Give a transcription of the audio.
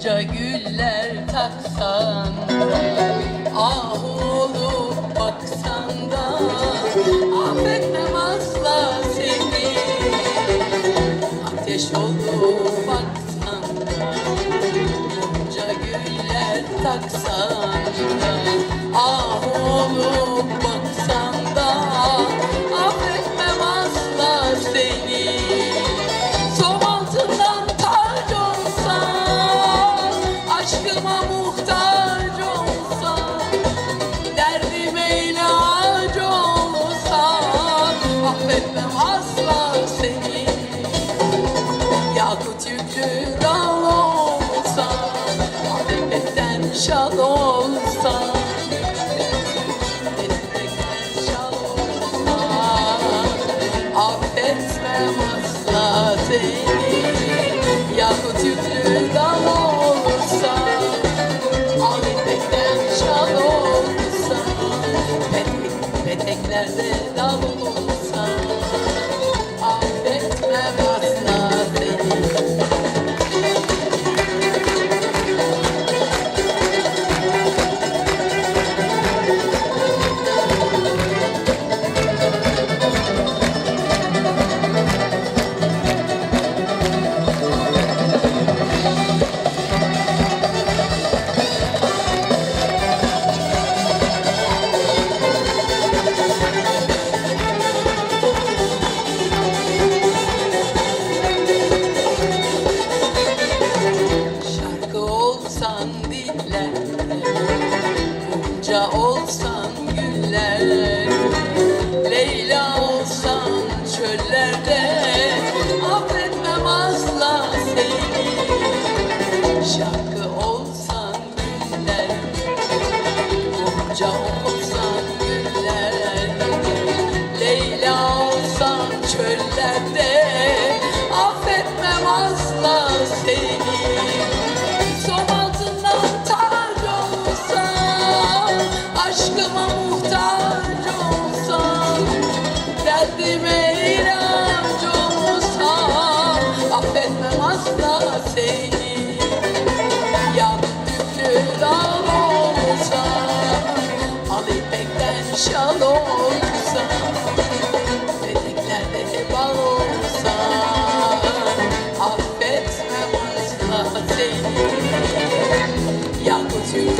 Kırkça güller taksan Ah olup baksan da Affetmem asla seni. Ateş olup baksan da Kırkça güller taksan Ah şal olsan Affetmem asla seni peteklerde dal 想。to